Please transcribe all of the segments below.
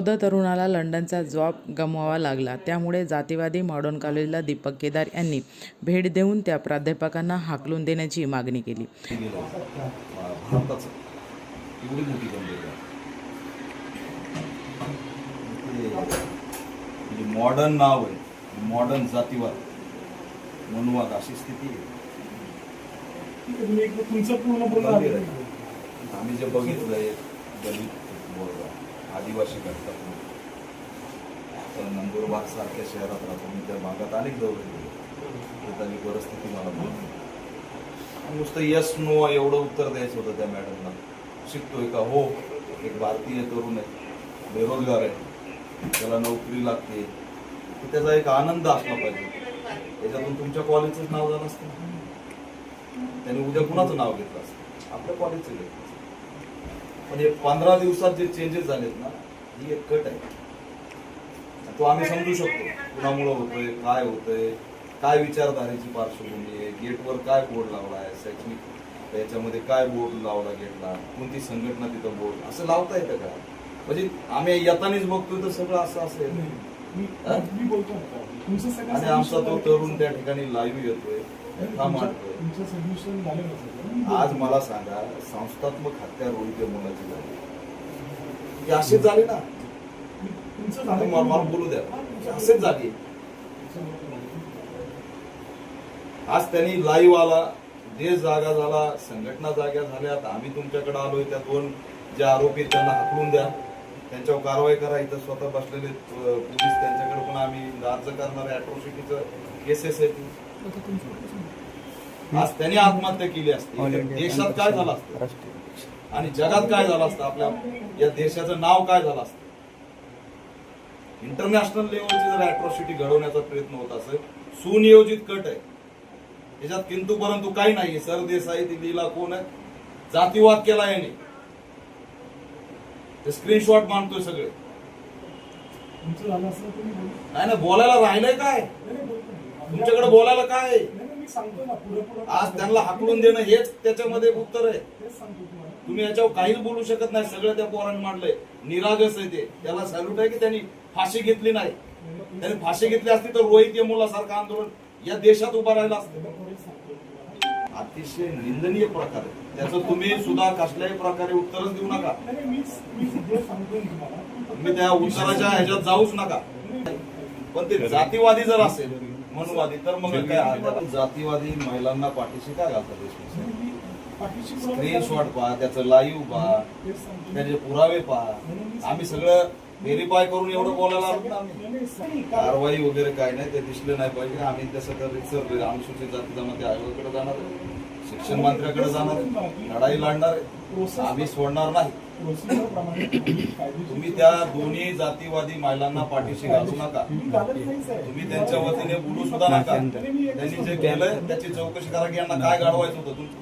बौद्ध तरुणाला लंडनचा जॉब गमवावा लागला. त्यामुळे जातीवादी मॉडर्न कॉलेजला दीपक केदार यांनी भेट देऊन त्या प्राध्यापकांना हाकलून देण्याची मागणी केली. म्हणजे मॉडर्न नाव आहे. मॉडर्न जातीवाद. मनुवाद अशी स्थिती आहे. तुमचं पूर्ण. आम्ही जे बघितलंय दलित बोलगा आदिवासी घटक तर नंदुरबार सारख्या शहरात राहतो मी त्या भागात अनेक दौरे केले परिस्थिती मला माहिती नुसतं यस नो एवढं उत्तर द्यायचं होतं त्या मॅडमला. शिकतोय का? हो. एक भारतीय तरुण आहे. बेरोजगार आहे. त्याला नोकरी लागते. तर त्याचा एक आनंद असला पाहिजे. त्याच्यातून तुमच्या कॉलेजचंच नाव झालं असतं. त्याने उद्या कुणाचं नाव घेतलं असतं? आपल्या कॉलेजचं घेतलं असतं. पण हे पंधरा दिवसात जे चेंजेस झालेत ना ही एक कट आहे. तो आम्ही समजू शकतो कुणामुळं होतोय काय होतंय काय विचारधारेची पार्श्वभूमी आहे गेटवर काय बोर्ड लावला आहे शैक्षणिक याच्यामध्ये काय बोर्ड लावला गेटला कोणती संघटना तिथं बोर्ड असं लावता येतं का? म्हणजे आम्ही येतानीच बघतोय तर सगळं असं असेल आणि आमचा तो तरुण त्या ठिकाणी लाईव्ह येतोय. हा? आज मला सांगा संस्थात्मक हत्या रोहित मुलाची झाली. ही अशीच झाली ना. मला बोलू द्या. असेच झाली. आज त्यांनी लाईव्ह आला देश जागा झाला संघटना जाग्या झाल्यात. आम्ही तुमच्याकडे आलोय त्या दोन जे आरोपी त्यांना हाकलून द्या. त्यांच्यावर कारवाई करा. इथं स्वतः बसलेले पोलीस त्यांच्याकडे पण आम्ही अर्ज करणारे अॅट्रॉसिटीचं केसेस आहेत आज त्यांनी आत्महत्या केली असती. देशात काय झालं असतं? आणि जगात काय झालं असतं? आपल्या या देशाचं नाव काय झालं असतं? इंटरनॅशनल लेवलची जर अॅट्रॉसिटी घडवण्याचा प्रयत्न होत असेल सुनियोजित कट आहे. त्याच्यात किंतु परंतु काही नाही सरदेसाई दिल्लीला कोण आहे? जातीवाद केला याने. ते स्क्रीनशॉट मानतोय सगळे. नाही ना बोलायला राहिलंय काय. तुमच्याकडे बोलायला काय? आज त्यांना हाकलून देणं हेच त्याच्यामध्ये उत्तर आहे. तुम्ही याच्यावर काहीच बोलू शकत नाही सगळं त्या पोरांनी मांडलंय. निरागस आहे ते. त्याला सॅल्यूट आहे की त्यांनी फाशी घेतली नाही? त्यांनी फाशी घेतली असती तर रोहित यमुला सारखं आंदोलन या देशात उभं राहिलं असतं एकदा पुढे सांगतो तुम्हाला. अतिशय निंदनीय प्रकार आहे. त्याचं तुम्ही सुद्धा कसल्याही प्रकारे उत्तरच देऊ नका. मी सगळं त्या उत्तराच्या ह्याच्यात जाऊच नका. पण ते जातीवादी जर असेल मनुवादी तर मग काय आता जातीवादी महिलांना पाठीशी काय घालतात स्क्रीनशॉट पहा त्याचं लाईव्ह पहा. त्याचे पुरावे पहा. आम्ही सगळं व्हेरीफाय करून एवढं बोलायला. कारवाई वगैरे काय नाही ते दिसले नाही पाहिजे. आम्ही तसं तर रिसर्च अनुसूचित जाती जमाती आयोगाकडे जाणार आहे. शिक्षण मंत्र्याकडे जाणार लढाई लढणार आम्ही सोडणार नाही. तुम्ही त्या दोन्ही जातीवादी महिलांना पाठीशी घालू नका. तुम्ही त्यांच्या वतीने बोलू सुद्धा नका. त्यांनी जे केलंय त्याची चौकशी करा की यांना काय घडवायचं होतं तुमचं.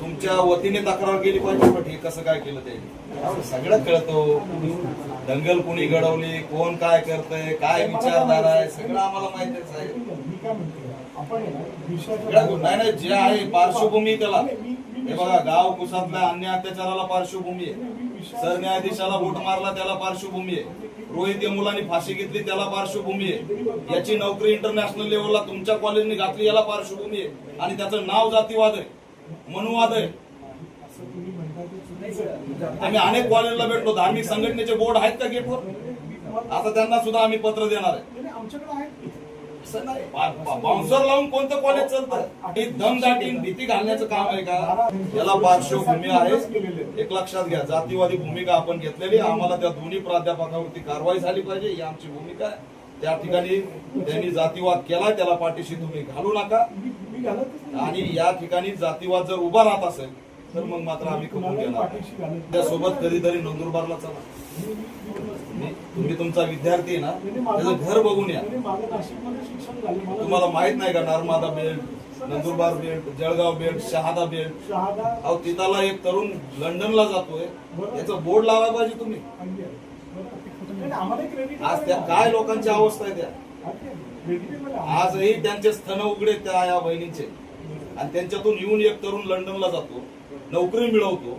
तुमच्या वतीने तक्रार केली पाहिजे पण हे कसं काय केलं ते? सगळं कळतो. दंगल कोणी घडवली कोण काय करतंय काय विचारधारा आहे सगळं आम्हाला माहितीच आहे. काय म्हणतो? आपण आहे ना, विषयाच्या- सगळं नाही नाही जे आहे पार्श्वभूमी त्याला. नाही, मी- मी हे बघा गाव कुसातल्या अन्य अत्याचाराला पार्श्वभूमी आहे. सरन्यायाधीशाला बोट मारला त्याला पार्श्वभूमी आहे. रोहित मुलांनी फाशी घेतली त्याला पार्श्वभूमी आहे. याची नोकरी इंटरनॅशनल लेवलला तुमच्या कॉलेजने घातली याला पार्श्वभूमी आहे. आणि त्याचं नाव जातीवाद आहे. मनुवाद आहे. असं तुम्ही म्हणता ते चुकीचं आहे. आम्ही अनेक कॉलेजला भेटलो धार्मिक संघटनेचे बोर्ड आहेत का गेटवर? मी तुम्हाला- आता त्यांना सुद्धा आम्ही पत्र देणार आहे. नाही, नाही, आमच्याकडे आहेत. बाउन्सर लावून कोणतं कॉलेज चालतं? हे दमदाटी भीती घालण्याचं काम आहे का? याला पार्श्वभूमी आहे. एक लक्षात घ्या जातीवादी भूमिका आपण घेतलेली आम्हाला त्या दोन्ही प्राध्यापकावरती कारवाई झाली पाहिजे. ही आमची भूमिका आहे. त्या ठिकाणी त्यांनी जातीवाद केला त्याला पाठीशी तुम्ही घालू नका. आणि या ठिकाणी जातीवाद जर उभा राहत असेल तर मग मात्र आम्ही कबूल घेणार त्यासोबत कधीतरी नंदुरबारला चला. तुम्ही तुमचा विद्यार्थी आहे ना त्याचं घर बघून या. तुम्हाला माहीत नाही का Narmada belt Nandurbar belt Jalgaon belt Shahada belt? अहो तिथाला एक तरुण लंडनला जातोय. याचं बोर्ड लावायला पाहिजे तुम्ही. आज त्या काय लोकांची अवस्था आहे त्या? आजही त्यांचे स्तन उघडे त्या या बहिणींचे आणि त्यांच्यातून येऊन एक तरुण लंडनला जातो. नोकरी मिळवतो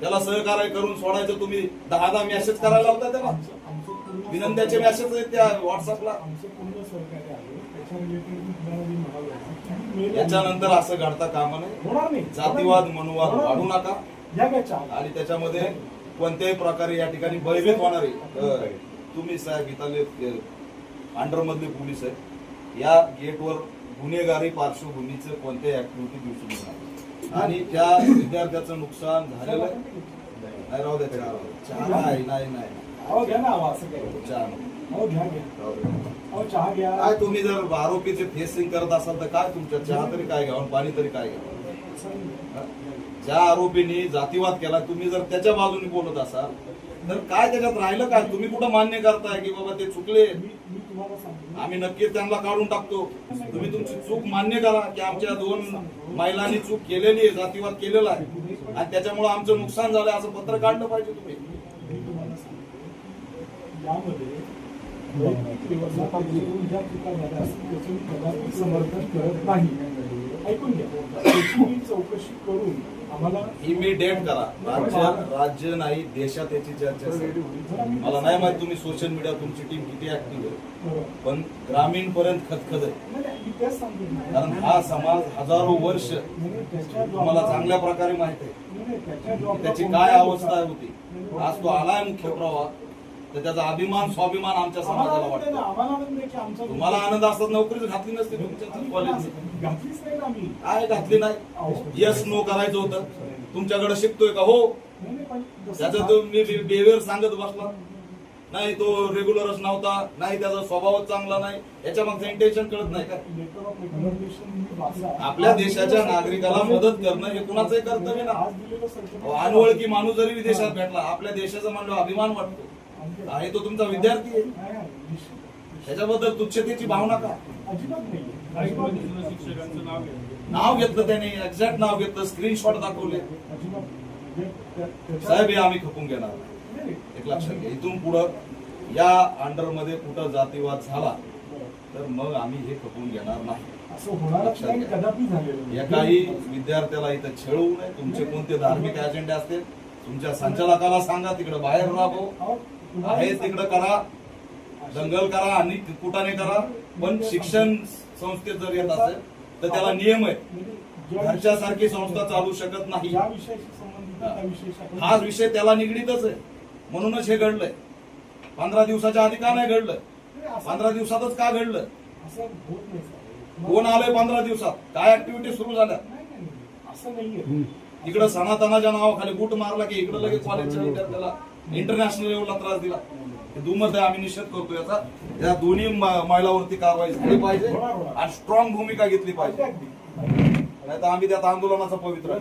त्याला सहकार्य करून सोडायचं तुम्ही दहा दहा मेसेज करायला लावता त्याला? विनंत्याचे मेसेज आहेत त्या व्हॉट्सअपला आहे. याच्यानंतर असं घडता कामा नाही. जातीवाद मनुवाद वाढू. नका. आणि त्याच्यामध्ये कोणत्याही प्रकारे या ठिकाणी भयभीत होणारे अ, तुम्ही साहेब इथले अंडर मधले पोलीस आहेत. या गेटवर गुन्हेगारी पार्श्वभूमीचं कोणत्याही ऍक्टिव्हिटी दिसून येणार. आणि त्या विद्यार्थ्याचं नुकसान झालेलं आहे राहू द्या चहा राहू द्या. चहा नाही नाही नाही अहो घ्या ना अहो असं काय चहा नको. अहो घ्या घ्या राहू द्या. अहो चहा घ्या काय तुम्ही जर आरोपीचे फेसिंग करत असाल तर काय तुमच्या चहा तरी काय घ्यावं आणि पाणी तरी काय घ्यावं नाही. ज्या आरोपींनी जातीवाद केला तुम्ही जर त्याच्या बाजूने बोलत असाल तर काय त्याच्यात राहिलं काय तुम्ही कुठं मान्य करताय की बाबा ते चुकले मी आम्ही नक्कीच त्यांना काढून टाकतो. तुम्ही तुमची चूक मान्य करा की आमच्या दोन महिलांनी चूक केलेली आहे जातीवाद केलेला आहे. आणि त्याच्यामुळे आमचं नुकसान झालं असं पत्र काढलं पाहिजे तुम्ही. समर्थन करत नाही. ऐकून घ्या. चौकशी करून इमिडिएट करा. राज्य राज्य नाही देशात याची चर्चा असेल. मला नाही माहीत तुम्ही सोशल मीडिया तुमची टीम किती ऍक्टिव्ह आहे. पण ग्रामीण पर्यंत खतखत आहे. कारण हा समाज हजारो वर्ष तुम्हाला चांगल्या प्रकारे माहीत आहे. त्याची काय अवस्था होती? आज तो आलाय मुख्य प्रवाह. तर त्याचा अभिमान स्वाभिमान आमच्या समाजाला वाटतो. तुम्हाला आनंद असतात नोकरीच घातली नसती तुमच्या आम्ही काय घातली नाही? यस नो करायचं होतं. तुमच्याकडे शिकतोय का? हो. त्याचं तुम्ही बिहेवियर सांगत बसला. नाही तो रेग्युलरच नव्हता. नाही त्याचा स्वभावच चांगला नाही. याच्या मागचं इंटेन्शन कळत नाही का? मी वाचा. आपल्या देशाच्या नागरिकाला मदत करणं हे कुणाचंही कर्तव्य ना. अनोळखी माणूस जरी विदेशात भेटला आपल्या देशाचा म्हणलं अभिमान वाटतो. आहे तो तुमचा विद्यार्थी आहे. त्याच्याबद्दल तुच्छतेची भावना का? अजिबात नाही अजिबात नाही. शिक्षकांचं नाव घेतलं. त्याने एक्झॅक्ट नाव घेतलं स्क्रीनशॉट दाखवले. साहेब हे आम्ही खपून घेणार. एक लक्षात घ्या इथून पुढं या अंडरमध्ये कुठं जातीवाद झाला तर मग आम्ही हे खपून घेणार नाही. असं होणारच नाही कदापि झालेलं नाही. एकाही विद्यार्थ्याला इथं छेळवू नये तुमचे कोणते धार्मिक अजेंडे असतील तुमच्या संचालकाला सांगा तिकडे बाहेर राबो. अहो, तुम्हाला आहे तिकडं करा. दंगल करा आणि कुटाने करा. पण शिक्षण संस्थेत जर येत असेल तर त्याला नियम आहे ज्या घरच्यासारखी संस्था चालू शकत नाही. हा विषय त्याला निगडीतच आहे. म्हणूनच हे घडलंय. पंधरा दिवसाच्या आधी का नाही घडलं? नाही, पंधरा दिवसातच का घडलं? असं होत नाही साहेब. कोण आलंय पंधरा दिवसात? काय ऍक्टिव्हिटी सुरू झाल्या? नाही, नाही, नाही. असं नाहीये. इकडं सनातनाच्या नावाखाली बूट मारला की इकडं लगेच कॉलेजच्या विद्यार्थ्याला इंटरनॅशनल लेवलला त्रास दिला. हे दुमत आहे आम्ही निषेध करतो याचा. या दोन्ही महिलावरती कारवाई झाली पाहिजे. आणि स्ट्रॉंग भूमिका घेतली पाहिजे. नाही तर आम्ही त्यात आंदोलनाचा पवित्र